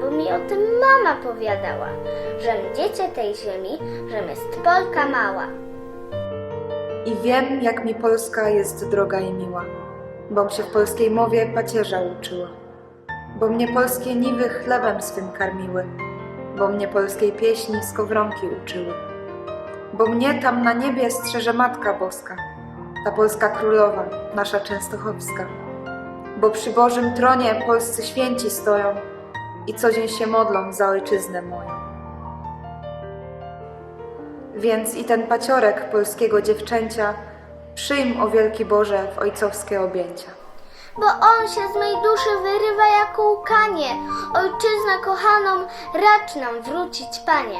bo mi o tym mama powiadała, żem dziecię tej ziemi, żem jest Polka mała. I wiem, jak mi Polska jest droga i miła, bom się w polskiej mowie pacierza uczyła. Bo mnie polskie niwy chlebem swym karmiły, bo mnie polskiej pieśni skowronki uczyły. Bo mnie tam na niebie strzeże Matka Boska, ta polska królowa, nasza częstochowska. Bo przy Bożym tronie polscy święci stoją i co dzień się modlą za ojczyznę moją. Więc i ten paciorek polskiego dziewczęcia przyjm o wielki Boże w ojcowskie objęcia. Bo on się z mej duszy wyrywa jako łkanie. Ojczyznę kochaną, racz nam wrócić, panie.